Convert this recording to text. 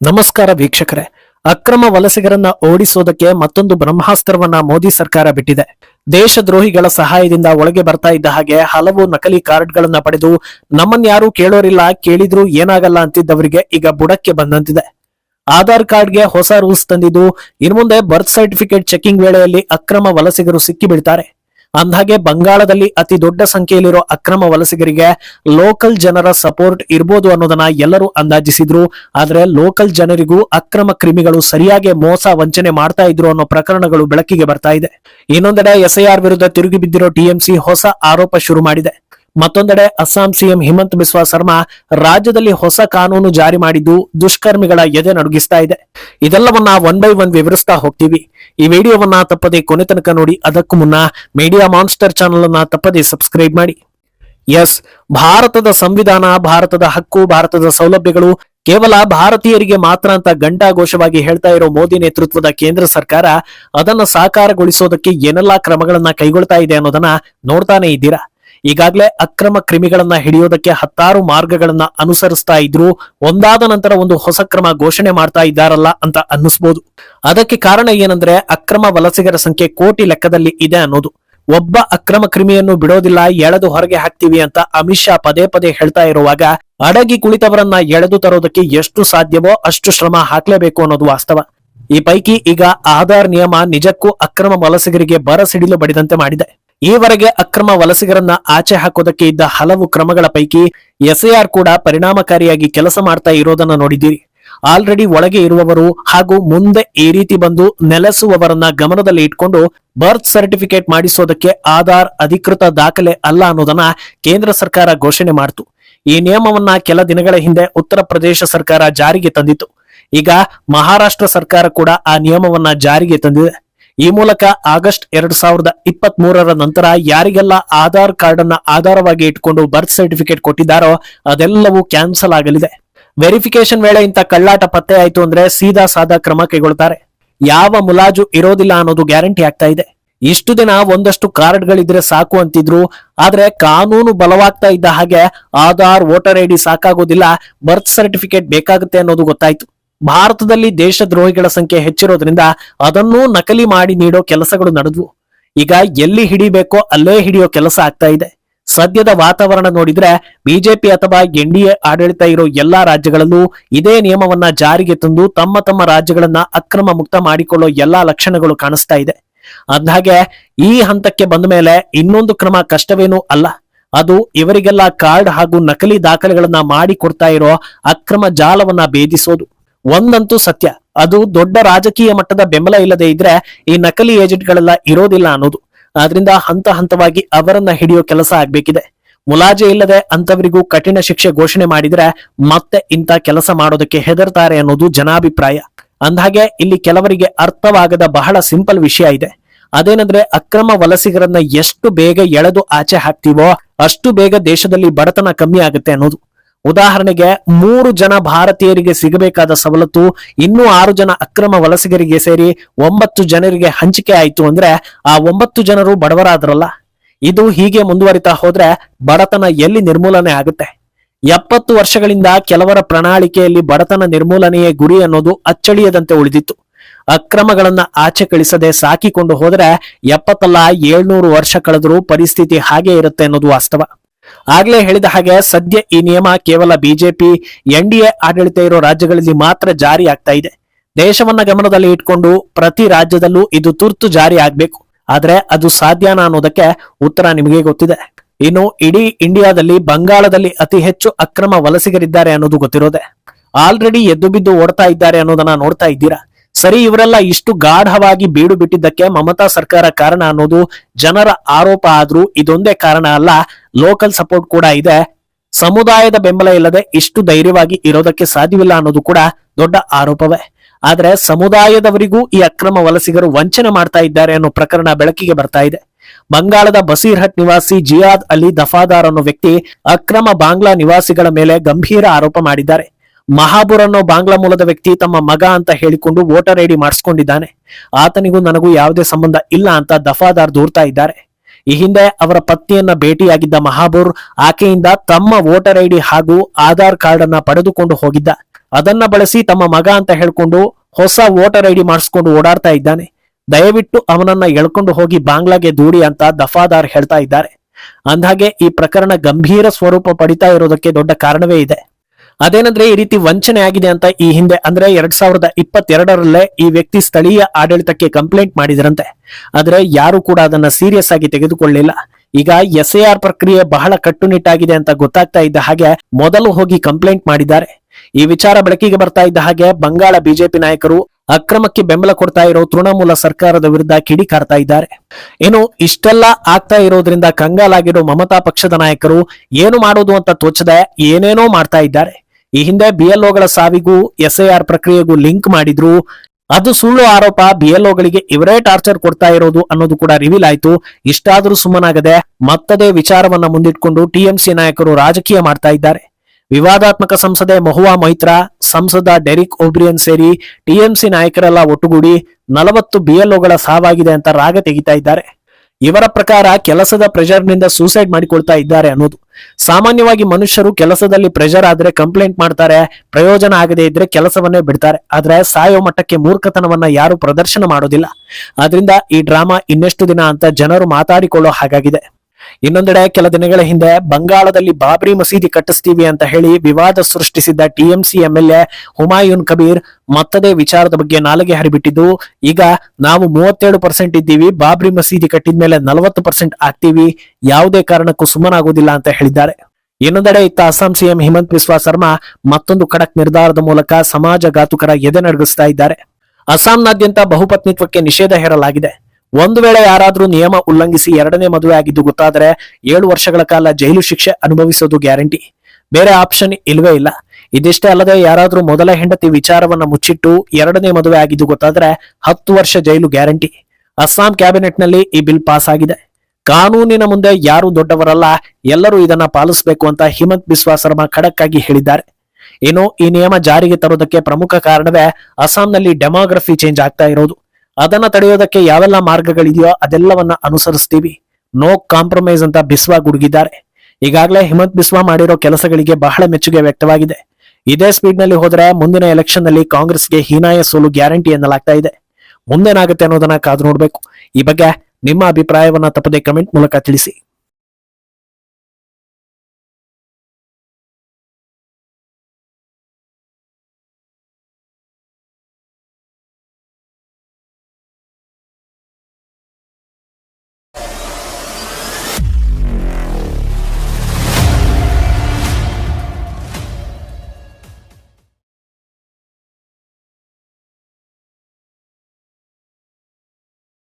ನಮಸ್ಕಾರ ವೀಕ್ಷಕರೇ. ಅಕ್ರಮ ವಲಸಿಗರನ್ನ ಓಡಿಸೋದಕ್ಕೆ ಮತ್ತೊಂದು ಬ್ರಹ್ಮಾಸ್ತ್ರವನ್ನ ಮೋದಿ ಸರ್ಕಾರ ಬಿಟ್ಟಿದೆ. ದೇಶದ್ರೋಹಿಗಳ ಸಹಾಯದಿಂದ ಒಳಗೆ ಬರ್ತಾ ಇದ್ದ ಹಾಗೆ ಹಲವು ನಕಲಿ ಕಾರ್ಡ್ಗಳನ್ನ ಪಡೆದು ನಮ್ಮನ್ಯಾರು ಕೇಳೋರಿಲ್ಲ, ಕೇಳಿದ್ರು ಏನಾಗಲ್ಲ ಅಂತಿದ್ದವರಿಗೆ ಈಗ ಬುಡಕ್ಕೆ ಬಂದಂತಿದೆ. ಆಧಾರ್ ಕಾರ್ಡ್ಗೆ ಹೊಸ ರೂಲ್ಸ್ ತಂದಿದ್ದು ಇನ್ಮುಂದೆ ಬರ್ತ್ ಸರ್ಟಿಫಿಕೇಟ್ ಚೆಕಿಂಗ್ ವೇಳೆಯಲ್ಲಿ ಅಕ್ರಮ ವಲಸಿಗರು ಸಿಕ್ಕಿ ಬೀಳ್ತಾರೆ ಅಂದ್ಹಾಗೆ ಬಂಗಾಳದಲ್ಲಿ ಅತಿ ದೊಡ್ಡ ಸಂಖ್ಯೆಯಲ್ಲಿರೋ ಅಕ್ರಮ ವಲಸಿಗರಿಗೆ ಲೋಕಲ್ ಜನರ ಸಪೋರ್ಟ್ ಇರ್ಬೋದು ಅನ್ನೋದನ್ನ ಎಲ್ಲರೂ ಅಂದಾಜಿಸಿದ್ರು. ಆದ್ರೆ ಲೋಕಲ್ ಜನರಿಗೂ ಅಕ್ರಮ ಕ್ರಿಮಿಗಳು ಸರಿಯಾಗಿ ಮೋಸ ವಂಚನೆ ಮಾಡ್ತಾ ಇದ್ರು ಅನ್ನೋ ಪ್ರಕರಣಗಳು ಬೆಳಕಿಗೆ ಬರ್ತಾ ಇದೆ. ಇನ್ನೊಂದೆಡೆ ಎಸ್ಐಆರ್ ವಿರುದ್ಧ ತಿರುಗಿ ಬಿದ್ದಿರೋ ಟಿಎಂಸಿ ಹೊಸ ಆರೋಪ ಶುರು ಮಾಡಿದೆ. ಮತ್ತೊಂದೆಡೆ ಅಸ್ಸಾಂ ಸಿಎಂ ಹಿಮಂತ್ ಬಿಸ್ವಾ ಶರ್ಮಾ ರಾಜ್ಯದಲ್ಲಿ ಹೊಸ ಕಾನೂನು ಜಾರಿ ಮಾಡಿದ್ದು ದುಷ್ಕರ್ಮಿಗಳ ಎದೆ ನಡುಗಿಸ್ತಾ ಇದೆ. ಇದೆಲ್ಲವನ್ನ ಒನ್ ಬೈ ಒನ್ ವಿವರಿಸ್ತಾ ಹೋಗ್ತೀವಿ. ಈ ವಿಡಿಯೋವನ್ನ ತಪ್ಪದೆ ಕೊನೆ ತನಕ ನೋಡಿ, ಅದಕ್ಕೂ ಮುನ್ನ ಮೀಡಿಯಾ ಮಾನ್ಸ್ಟರ್ ಚಾನಲ್ ಅನ್ನ ತಪ್ಪದೆ ಸಬ್ಸ್ಕ್ರೈಬ್ ಮಾಡಿ. ಎಸ್, ಭಾರತದ ಸಂವಿಧಾನ, ಭಾರತದ ಹಕ್ಕು, ಭಾರತದ ಸೌಲಭ್ಯಗಳು ಕೇವಲ ಭಾರತೀಯರಿಗೆ ಮಾತ್ರ ಅಂತ ಗಂಟಾ ಘೋಷವಾಗಿ ಹೇಳ್ತಾ ಇರೋ ಮೋದಿ ನೇತೃತ್ವದ ಕೇಂದ್ರ ಸರ್ಕಾರ ಅದನ್ನ ಸಾಕಾರಗೊಳಿಸೋದಕ್ಕೆ ಏನೆಲ್ಲಾ ಕ್ರಮಗಳನ್ನ ಕೈಗೊಳ್ತಾ ಇದೆ ಅನ್ನೋದನ್ನ ನೋಡ್ತಾನೆ ಇದ್ದೀರಾ? ಈಗಾಗಲೇ ಅಕ್ರಮ ಕ್ರಿಮಿಗಳನ್ನ ಹಿಡಿಯೋದಕ್ಕೆ ಹತ್ತಾರು ಮಾರ್ಗಗಳನ್ನ ಅನುಸರಿಸ್ತಾ ಇದ್ರು. ಒಂದಾದ ನಂತರ ಒಂದು ಹೊಸ ಕ್ರಮ ಘೋಷಣೆ ಮಾಡ್ತಾ ಇದ್ದಾರಲ್ಲ ಅಂತ ಅನ್ನಿಸ್ಬೋದು. ಅದಕ್ಕೆ ಕಾರಣ ಏನಂದ್ರೆ ಅಕ್ರಮ ವಲಸಿಗರ ಸಂಖ್ಯೆ ಕೋಟಿ ಲೆಕ್ಕದಲ್ಲಿ ಇದೆ ಅನ್ನೋದು. ಒಬ್ಬ ಅಕ್ರಮ ಕ್ರಿಮಿಯನ್ನು ಬಿಡೋದಿಲ್ಲ, ಎಳೆದು ಹೊರಗೆ ಹಾಕ್ತೀವಿ ಅಂತ ಅಮಿತ್ ಶಾ ಪದೇ ಪದೇ ಹೇಳ್ತಾ ಇರುವಾಗ ಅಡಗಿ ಕುಳಿತವರನ್ನ ಎಳೆದು ತರೋದಕ್ಕೆ ಎಷ್ಟು ಸಾಧ್ಯವೋ ಅಷ್ಟು ಶ್ರಮ ಹಾಕ್ಲೇಬೇಕು ಅನ್ನೋದು ವಾಸ್ತವ. ಈ ಪೈಕಿ ಈಗ ಆಧಾರ್ ನಿಯಮ ನಿಜಕ್ಕೂ ಅಕ್ರಮ ವಲಸಿಗರಿಗೆ ಬರ ಸಿಡಿಲು ಬಡಿದಂತೆ ಮಾಡಿದೆ. ಈವರೆಗೆ ಅಕ್ರಮ ವಲಸಿಗರನ್ನ ಆಚೆ ಹಾಕೋದಕ್ಕೆ ಇದ್ದ ಹಲವು ಕ್ರಮಗಳ ಪೈಕಿ ಎಸ್ಎಆರ್ ಕೂಡ ಪರಿಣಾಮಕಾರಿಯಾಗಿ ಕೆಲಸ ಮಾಡ್ತಾ ಇರೋದನ್ನ ನೋಡಿದ್ದೀರಿ. ಆಲ್ರೆಡಿ ಒಳಗೆ ಇರುವವರು ಹಾಗೂ ಮುಂದೆ ಈ ರೀತಿ ಬಂದು ನೆಲೆಸುವವರನ್ನ ಗಮನದಲ್ಲಿ ಇಟ್ಕೊಂಡು ಬರ್ತ್ ಸರ್ಟಿಫಿಕೇಟ್ ಮಾಡಿಸೋದಕ್ಕೆ ಆಧಾರ್ ಅಧಿಕೃತ ದಾಖಲೆ ಅಲ್ಲ ಅನ್ನೋದನ್ನ ಕೇಂದ್ರ ಸರ್ಕಾರ ಘೋಷಣೆ ಮಾಡಿತು. ಈ ನಿಯಮವನ್ನ ಕೆಲ ದಿನಗಳ ಹಿಂದೆ ಉತ್ತರ ಪ್ರದೇಶ ಸರ್ಕಾರ ಜಾರಿಗೆ ತಂದಿತ್ತು. ಈಗ ಮಹಾರಾಷ್ಟ್ರ ಸರ್ಕಾರ ಕೂಡ ಆ ನಿಯಮವನ್ನ ಜಾರಿಗೆ ತಂದಿದೆ. ಈ ಮೂಲಕ ಆಗಸ್ಟ್ ಎರಡ್ ಸಾವಿರದ ಇಪ್ಪತ್ತ್ ನಂತರ ಯಾರಿಗೆಲ್ಲ ಆಧಾರ್ ಕಾರ್ಡ್ ಅನ್ನ ಆಧಾರವಾಗಿ ಇಟ್ಕೊಂಡು ಬರ್ತ್ ಸರ್ಟಿಫಿಕೇಟ್ ಕೊಟ್ಟಿದ್ದಾರೋ ಅದೆಲ್ಲವೂ ಕ್ಯಾನ್ಸಲ್ ಆಗಲಿದೆ. ವೆರಿಫಿಕೇಶನ್ ವೇಳೆ ಇಂಥ ಕಳ್ಳಾಟ ಪತ್ತೆ ಆಯ್ತು ಅಂದ್ರೆ ಸೀದಾ ಸಾದಾ ಕ್ರಮ ಕೈಗೊಳ್ತಾರೆ. ಯಾವ ಮುಲಾಜು ಇರೋದಿಲ್ಲ ಅನ್ನೋದು ಗ್ಯಾರಂಟಿ ಆಗ್ತಾ ಇದೆ. ಇಷ್ಟು ದಿನ ಒಂದಷ್ಟು ಕಾರ್ಡ್ ಗಳಿದ್ರೆ ಸಾಕು ಅಂತಿದ್ರು, ಆದ್ರೆ ಕಾನೂನು ಬಲವಾಗ್ತಾ ಇದ್ದ ಹಾಗೆ ಆಧಾರ್ ವೋಟರ್ ಐಡಿ ಸಾಕಾಗೋದಿಲ್ಲ ಬರ್ತ್ ಸರ್ಟಿಫಿಕೇಟ್ ಬೇಕಾಗುತ್ತೆ ಅನ್ನೋದು ಗೊತ್ತಾಯ್ತು. ಭಾರತದಲ್ಲಿ ದೇಶದ್ರೋಹಿಗಳ ಸಂಖ್ಯೆ ಹೆಚ್ಚಿರೋದ್ರಿಂದ ಅದನ್ನೂ ನಕಲಿ ಮಾಡಿ ನೀಡೋ ಕೆಲಸಗಳು ನಡೆದ್ವು. ಈಗ ಎಲ್ಲಿ ಹಿಡಿಬೇಕೋ ಅಲ್ಲೇ ಹಿಡಿಯೋ ಕೆಲಸ ಆಗ್ತಾ ಇದೆ. ಸದ್ಯದ ವಾತಾವರಣ ನೋಡಿದ್ರೆ ಬಿಜೆಪಿ ಅಥವಾ ಎನ್ಡಿಎ ಆಡಳಿತ ಇರೋ ಎಲ್ಲಾ ರಾಜ್ಯಗಳಲ್ಲೂ ಇದೇ ನಿಯಮವನ್ನ ಜಾರಿಗೆ ತಂದು ತಮ್ಮ ತಮ್ಮ ರಾಜ್ಯಗಳನ್ನ ಅಕ್ರಮ ಮುಕ್ತ ಮಾಡಿಕೊಳ್ಳೋ ಎಲ್ಲಾ ಲಕ್ಷಣಗಳು ಕಾಣಿಸ್ತಾ ಇದೆ. ಅಂದ್ಹಾಗೆ ಈ ಹಂತಕ್ಕೆ ಬಂದ ಮೇಲೆ ಇನ್ನೊಂದು ಕ್ರಮ ಕಷ್ಟವೇನೂ ಅಲ್ಲ. ಅದು ಇವರಿಗೆಲ್ಲ ಕಾರ್ಡ್ ಹಾಗೂ ನಕಲಿ ದಾಖಲೆಗಳನ್ನ ಮಾಡಿ ಕೊಡ್ತಾ ಇರೋ ಅಕ್ರಮ ಜಾಲವನ್ನ ಭೇದಿಸೋದು. ಒಂದಂತೂ ಸತ್ಯ. ಅದು ದೊಡ್ಡ ರಾಜಕೀಯ ಮಟ್ಟದ ಬೆಂಬಲ ಇಲ್ಲದೆ ಇದ್ರೆ ಈ ನಕಲಿ ಏಜೆಂಟ್ಗಳೆಲ್ಲ ಇರೋದಿಲ್ಲ ಅನ್ನೋದು. ಆದ್ರಿಂದ ಹಂತ ಹಂತವಾಗಿ ಅವರನ್ನ ಹಿಡಿಯೋ ಕೆಲಸ ಆಗ್ಬೇಕಿದೆ. ಮುಲಾಜೆ ಇಲ್ಲದೆ ಅಂತವರಿಗೂ ಕಠಿಣ ಶಿಕ್ಷೆ ಘೋಷಣೆ ಮಾಡಿದ್ರೆ ಮತ್ತೆ ಇಂಥ ಕೆಲಸ ಮಾಡೋದಕ್ಕೆ ಹೆದರ್ತಾರೆ ಅನ್ನೋದು ಜನಾಭಿಪ್ರಾಯ. ಅಂದ್ಹಾಗೆ ಇಲ್ಲಿ ಕೆಲವರಿಗೆ ಅರ್ಥವಾಗದ ಬಹಳ ಸಿಂಪಲ್ ವಿಷಯ ಇದೆ. ಅದೇನಂದ್ರೆ ಅಕ್ರಮ ವಲಸಿಗರನ್ನ ಎಷ್ಟು ಬೇಗ ಎಳೆದು ಆಚೆ ಹಾಕ್ತೀವೋ ಅಷ್ಟು ಬೇಗ ದೇಶದಲ್ಲಿ ಬಡತನ ಕಮ್ಮಿ ಆಗುತ್ತೆ ಅನ್ನೋದು. ಉದಾಹರಣೆಗೆ ಮೂರು ಜನ ಭಾರತೀಯರಿಗೆ ಸಿಗಬೇಕಾದ ಸವಲತ್ತು, ಇನ್ನೂ ಆರು ಜನ ಅಕ್ರಮ ವಲಸಿಗರಿಗೆ ಸೇರಿ ಒಂಬತ್ತು ಜನರಿಗೆ ಹಂಚಿಕೆ ಆಯಿತು ಅಂದ್ರೆ ಆ ಒಂಬತ್ತು ಜನರು ಬಡವರಾದ್ರಲ್ಲ? ಇದು ಹೀಗೆ ಮುಂದುವರಿತಾ ಹೋದ್ರೆ ಬಡತನ ಎಲ್ಲಿ ನಿರ್ಮೂಲನೆ ಆಗುತ್ತೆ? ಎಪ್ಪತ್ತು ವರ್ಷಗಳಿಂದ ಕೆಲವರ ಪ್ರಣಾಳಿಕೆಯಲ್ಲಿ ಬಡತನ ನಿರ್ಮೂಲನೆಯೇ ಗುರಿ ಅನ್ನೋದು ಅಚ್ಚಳಿಯದಂತೆ ಉಳಿದಿತ್ತು. ಅಕ್ರಮಗಳನ್ನ ಆಚೆ ಕಳಿಸದೆ ಸಾಕಿಕೊಂಡು ಹೋದ್ರೆ ಎಪ್ಪತ್ತಲ್ಲ ಏಳ್ನೂರು ವರ್ಷ ಕಳೆದರೂ ಪರಿಸ್ಥಿತಿ ಹಾಗೆ ಇರುತ್ತೆ ಅನ್ನೋದು ವಾಸ್ತವ. ಆಗ್ಲೇ ಹೇಳಿದ ಹಾಗೆ ಸದ್ಯ ಈ ನಿಯಮ ಕೇವಲ ಬಿಜೆಪಿ, ಎನ್ಡಿಎ ಆಡಳಿತ ಇರೋ ರಾಜ್ಯಗಳಲ್ಲಿ ಮಾತ್ರ ಜಾರಿ ಆಗ್ತಾ ಇದೆ. ದೇಶವನ್ನ ಗಮನದಲ್ಲಿ ಇಟ್ಕೊಂಡು ಪ್ರತಿ ರಾಜ್ಯದಲ್ಲೂ ಇದು ತುರ್ತು ಜಾರಿ ಆಗ್ಬೇಕು. ಆದ್ರೆ ಅದು ಸಾಧ್ಯನಾ ಅನ್ನೋದಕ್ಕೆ ಉತ್ತರ ನಿಮಗೆ ಗೊತ್ತಿದೆ. ಇನ್ನು ಇಡೀ ಇಂಡಿಯಾದಲ್ಲಿ ಬಂಗಾಳದಲ್ಲಿ ಅತಿ ಹೆಚ್ಚು ಅಕ್ರಮ ವಲಸಿಗರಿದ್ದಾರೆ ಅನ್ನೋದು ಗೊತ್ತಿರೋದೆ. ಆಲ್ರೆಡಿ ಎದ್ದು ಬಿದ್ದು ಓಡ್ತಾ ಇದ್ದಾರೆ ಅನ್ನೋದನ್ನ ನೋಡ್ತಾ ಇದ್ದೀರಾ? ಸರಿ, ಇವರೆಲ್ಲ ಇಷ್ಟು ಗಾಢವಾಗಿ ಬೀಡು ಬಿಟ್ಟಿದ್ದಕ್ಕೆ ಮಮತಾ ಸರ್ಕಾರ ಕಾರಣ ಅನ್ನೋದು ಜನರ ಆರೋಪ ಆದ್ರೂ ಇದೊಂದೇ ಕಾರಣ ಅಲ್ಲ ಲೋಕಲ್ ಸಪೋರ್ಟ್ ಕೂಡ ಇದೆ. ಸಮುದಾಯದ ಬೆಂಬಲ ಇಲ್ಲದೆ ಇಷ್ಟು ಧೈರ್ಯವಾಗಿ ಇರೋದಕ್ಕೆ ಸಾಧ್ಯವಿಲ್ಲ ಅನ್ನೋದು ಕೂಡ ದೊಡ್ಡ ಆರೋಪವೇ. ಆದ್ರೆ ಸಮುದಾಯದವರಿಗೂ ಈ ಅಕ್ರಮ ವಲಸಿಗರು ವಂಚನೆ ಮಾಡ್ತಾ ಇದ್ದಾರೆ ಅನ್ನೋ ಪ್ರಕರಣ ಬೆಳಕಿಗೆ ಬರ್ತಾ ಇದೆ. ಬಂಗಾಳದ ಬಸೀರ್ಹಟ್ ನಿವಾಸಿ ಜಿಯಾದ್ ಅಲಿ ದಫಾದಾರ್ ಅನ್ನೋ ವ್ಯಕ್ತಿ ಅಕ್ರಮ ಬಾಂಗ್ಲಾ ನಿವಾಸಿಗಳ ಮೇಲೆ ಗಂಭೀರ ಆರೋಪ ಮಾಡಿದ್ದಾರೆ. ಮಹಾಬುರ್ ಅನ್ನೋ ಬಾಂಗ್ಲಾ ಮೂಲದ ವ್ಯಕ್ತಿ ತಮ್ಮ ಮಗ ಅಂತ ಹೇಳಿಕೊಂಡು ವೋಟರ್ ಐಡಿ ಮಾಡಿಸ್ಕೊಂಡಿದ್ದಾನೆ. ಆತನಿಗೂ ನನಗೂ ಯಾವುದೇ ಸಂಬಂಧ ಇಲ್ಲ ಅಂತ ದಫಾದಾರ್ ದೂರ್ತಾ ಇದ್ದಾರೆ. ಈ ಹಿಂದೆ ಅವರ ಪತ್ನಿಯನ್ನ ಭೇಟಿಯಾಗಿದ್ದ ಮಹಾಬೂರ್ ಆಕೆಯಿಂದ ತಮ್ಮ ವೋಟರ್ ಐಡಿ ಹಾಗೂ ಆಧಾರ್ ಕಾರ್ಡ್ ಅನ್ನ ಪಡೆದುಕೊಂಡು ಹೋಗಿದ್ದ. ಅದನ್ನ ಬಳಸಿ ತಮ್ಮ ಮಗ ಅಂತ ಹೇಳ್ಕೊಂಡು ಹೊಸ ವೋಟರ್ ಐಡಿ ಮಾಡಿಸ್ಕೊಂಡು ಓಡಾಡ್ತಾ ಇದ್ದಾನೆ. ದಯವಿಟ್ಟು ಅವನನ್ನ ಎಳ್ಕೊಂಡು ಹೋಗಿ ಬಾಂಗ್ಲಾಗೆ ದೂಡಿ ಅಂತ ದಫಾದಾರ್ ಹೇಳ್ತಾ ಇದ್ದಾರೆ. ಅಂದ್ಹಾಗೆ ಈ ಪ್ರಕರಣ ಗಂಭೀರ ಸ್ವರೂಪ ಪಡಿತಾ ಇರೋದಕ್ಕೆ ದೊಡ್ಡ ಕಾರಣವೇ ಇದೆ. ಅದೇನಂದ್ರೆ ಈ ರೀತಿ ವಂಚನೆ ಆಗಿದೆ ಅಂತ ಈ ಹಿಂದೆ ಅಂದ್ರೆ ಎರಡ್ ಸಾವಿರದ ಇಪ್ಪತ್ತೆರಡರಲ್ಲೇ ಈ ವ್ಯಕ್ತಿ ಸ್ಥಳೀಯ ಆಡಳಿತಕ್ಕೆ ಕಂಪ್ಲೇಂಟ್ ಮಾಡಿದ್ರಂತೆ. ಆದ್ರೆ ಯಾರು ಕೂಡ ಅದನ್ನ ಸೀರಿಯಸ್ ಆಗಿ ತೆಗೆದುಕೊಳ್ಳಿಲ್ಲ ಈಗ ಎಸ್ ಎ ಆರ್ ಪ್ರಕ್ರಿಯೆ ಬಹಳ ಕಟ್ಟುನಿಟ್ಟಾಗಿದೆ ಅಂತ ಗೊತ್ತಾಗ್ತಾ ಇದ್ದ ಹಾಗೆ ಮೊದಲು ಹೋಗಿ ಕಂಪ್ಲೇಂಟ್ ಮಾಡಿದ್ದಾರೆ. ಈ ವಿಚಾರ ಬೆಳಕಿಗೆ ಬರ್ತಾ ಇದ್ದ ಹಾಗೆ ಬಂಗಾಳ ಬಿಜೆಪಿ ನಾಯಕರು ಅಕ್ರಮಕ್ಕೆ ಬೆಂಬಲ ಕೊಡ್ತಾ ಇರೋ ತೃಣಮೂಲ ಸರ್ಕಾರದ ವಿರುದ್ಧ ಕಿಡಿಕಾರ್ತಾ ಇದ್ದಾರೆ. ಏನು ಇಷ್ಟೆಲ್ಲ ಆಗ್ತಾ ಇರೋದ್ರಿಂದ ಕಂಗಾಲಾಗಿರೋ ಮಮತಾ ಪಕ್ಷದ ನಾಯಕರು ಏನು ಮಾಡೋದು ಅಂತ ತೋಚದೆ ಏನೇನೋ ಮಾಡ್ತಾ ಇದ್ದಾರೆ. ಈ ಹಿಂದೆ ಬಿಎಲ್ಒಗಳ ಸಾವಿಗೂ ಎಸ್ಐಆರ್ ಪ್ರಕ್ರಿಯೆಗೂ ಲಿಂಕ್ ಮಾಡಿದ್ರು. ಅದು ಸುಳ್ಳು ಆರೋಪ ಬಿಎಲ್ಒಗಳಿಗೆ ಇವರೇ ಟಾರ್ಚರ್ ಕೊಡ್ತಾ ಇರೋದು ಅನ್ನೋದು ಕೂಡ ರಿವೀಲ್ ಆಯ್ತು. ಇಷ್ಟಾದರೂ ಸುಮ್ಮನಾಗದೆ ಮತ್ತದೇ ವಿಚಾರವನ್ನ ಮುಂದಿಟ್ಕೊಂಡು ಟಿಎಂಸಿ ನಾಯಕರು ರಾಜಕೀಯ ಮಾಡ್ತಾ ಇದ್ದಾರೆ. ವಿವಾದಾತ್ಮಕ ಸಂಸದೆ ಮಹುವಾ ಮೈತ್ರಾ, ಸಂಸದ ಡೆರಿಕ್ ಒಬ್ರಿಯನ್ ಸೇರಿ ಟಿಎಂಸಿ ನಾಯಕರೆಲ್ಲ ಒಟ್ಟುಗೂಡಿ ನಲವತ್ತು ಬಿಎಲ್ಒಗಳ ಸಾವಾಗಿದೆ ಅಂತ ರಾಗ ತೆಗಿತಾ ಇದ್ದಾರೆ. ಇವರ ಪ್ರಕಾರ ಕೆಲಸದ ಪ್ರೆಷರ್ನಿಂದ ಸೂಸೈಡ್ ಮಾಡಿಕೊಳ್ತಾ ಇದ್ದಾರೆ ಅನ್ನೋದು. ಸಾಮಾನ್ಯವಾಗಿ ಮನುಷ್ಯರು ಕೆಲಸದಲ್ಲಿ ಪ್ರೆಷರ್ ಆದ್ರೆ ಕಂಪ್ಲೇಂಟ್ ಮಾಡ್ತಾರೆ, ಪ್ರಯೋಜನ ಆಗದೆ ಇದ್ರೆ ಕೆಲಸವನ್ನೇ ಬಿಡ್ತಾರೆ. ಆದ್ರೆ ಸಾಯೋ ಮಟ್ಟಕ್ಕೆ ಮೂರ್ಖತನವನ್ನ ಯಾರು ಪ್ರದರ್ಶನ ಮಾಡೋದಿಲ್ಲ. ಆದ್ರಿಂದ ಈ ಡ್ರಾಮಾ ಇನ್ನೆಷ್ಟು ದಿನ ಅಂತ ಜನರು ಮಾತಾಡಿಕೊಳ್ಳೋ ಹಾಗಾಗಿದೆ. ಇನ್ನೊಂದೆಡೆ ಕೆಲ ದಿನಗಳ ಹಿಂದೆ ಬಂಗಾಳದಲ್ಲಿ ಬಾಬ್ರಿ ಮಸೀದಿ ಕಟ್ಟಿಸ್ತೀವಿ ಅಂತ ಹೇಳಿ ವಿವಾದ ಸೃಷ್ಟಿಸಿದ್ದ ಟಿಎಂಸಿ ಎಂಎಲ್ಎ ಹುಮಾಯೂನ್ ಕಬೀರ್ ಮತ್ತದೇ ವಿಚಾರದ ಬಗ್ಗೆ ನಾಲಿಗೆ ಹರಿಬಿಟ್ಟಿದ್ದು, ಈಗ ನಾವು ಮೂವತ್ತೇಳು ಪರ್ಸೆಂಟ್ ಇದ್ದೀವಿ, ಬಾಬ್ರಿ ಮಸೀದಿ ಕಟ್ಟಿದ ಮೇಲೆ ನಲವತ್ತು ಪರ್ಸೆಂಟ್ ಆಗ್ತೀವಿ, ಯಾವುದೇ ಕಾರಣಕ್ಕೂ ಸುಮ್ಮನಾಗುವುದಿಲ್ಲ ಅಂತ ಹೇಳಿದ್ದಾರೆ. ಇನ್ನೊಂದೆಡೆ ಇತ್ತ ಅಸ್ಸಾಂ ಸಿಎಂ ಹಿಮಂತ್ ಬಿಸ್ವಾ ಶರ್ಮಾ ಮತ್ತೊಂದು ಖಡಕ್ ನಿರ್ಧಾರದ ಮೂಲಕ ಸಮಾಜ ಘಾತುಕರ ಎದೆ ನಡಗಿಸ್ತಾ ಇದ್ದಾರೆ. ಅಸ್ಸಾಂನಾದ್ಯಂತ ಬಹುಪತ್ನಿತ್ವಕ್ಕೆ ನಿಷೇಧ ಹೇರಲಾಗಿದೆ. ಒಂದು ವೇಳೆ ಯಾರಾದ್ರೂ ನಿಯಮ ಉಲ್ಲಂಘಿಸಿ ಎರಡನೇ ಮದುವೆ ಆಗಿದ್ದು ಗೊತ್ತಾದರೆ ಏಳು ವರ್ಷಗಳ ಕಾಲ ಜೈಲು ಶಿಕ್ಷೆ ಅನುಭವಿಸೋದು ಗ್ಯಾರಂಟಿ. ಬೇರೆ ಆಪ್ಷನ್ ಇಲ್ವೇ ಇಲ್ಲ. ಇದಿಷ್ಟೇ ಅಲ್ಲದೆ ಯಾರಾದ್ರೂ ಮೊದಲ ಹೆಂಡತಿ ವಿಚಾರವನ್ನ ಮುಚ್ಚಿಟ್ಟು ಎರಡನೇ ಮದುವೆ ಆಗಿದ್ದು ಗೊತ್ತಾದ್ರೆ ಹತ್ತು ವರ್ಷ ಜೈಲು ಗ್ಯಾರಂಟಿ. ಅಸ್ಸಾಂ ಕ್ಯಾಬಿನೆಟ್ನಲ್ಲಿ ಈ ಬಿಲ್ ಪಾಸ್ ಆಗಿದೆ ಕಾನೂನಿನ ಮುಂದೆ ಯಾರು ದೊಡ್ಡವರಲ್ಲ, ಎಲ್ಲರೂ ಇದನ್ನ ಪಾಲಿಸಬೇಕು ಅಂತ ಹಿಮಂತ್ ಬಿಸ್ವಾ ಶರ್ಮಾ ಖಡಕ್ ಆಗಿ ಹೇಳಿದ್ದಾರೆ. ಇನ್ನು ಈ ನಿಯಮ ಜಾರಿಗೆ ತರೋದಕ್ಕೆ ಪ್ರಮುಖ ಕಾರಣವೇ ಅಸ್ಸಾಂನಲ್ಲಿ ಡೆಮೋಗ್ರಫಿ ಚೇಂಜ್ ಆಗ್ತಾ ಇರೋದು. ಅದನ್ನ ತಡೆಯೋದಕ್ಕೆ ಯಾವೆಲ್ಲ ಮಾರ್ಗಗಳಿದೆಯೋ ಅದೆಲ್ಲವನ್ನ ಅನುಸರಿಸ್ತೀವಿ. ನೋ ಕಾಂಪ್ರಮೈಸ್ ಅಂತ ಬಿಸ್ವಾ ಗುಡುಗಿದ್ದಾರೆ. ಈಗಾಗಲೇ ಹಿಮಂತ್ ಬಿಸ್ವಾ ಮಾಡಿರೋ ಕೆಲಸಗಳಿಗೆ ಬಹಳ ಮೆಚ್ಚುಗೆ ವ್ಯಕ್ತವಾಗಿದೆ. ಇದೇ ಸ್ಪೀಡ್ನಲ್ಲಿ ಹೋದ್ರೆ ಮುಂದಿನ ಎಲೆಕ್ಷನ್ನಲ್ಲಿ ಕಾಂಗ್ರೆಸ್ಗೆ ಹೀನಾಯ ಸೋಲು ಗ್ಯಾರಂಟಿ ಎನ್ನಲಾಗ್ತಾ ಇದೆ. ಮುಂದೇನಾಗುತ್ತೆ ಅನ್ನೋದನ್ನ ಕಾದು ನೋಡ್ಬೇಕು. ಈ ಬಗ್ಗೆ ನಿಮ್ಮ ಅಭಿಪ್ರಾಯವನ್ನ ತಪ್ಪದೆ ಕಮೆಂಟ್ ಮೂಲಕ ತಿಳಿಸಿ.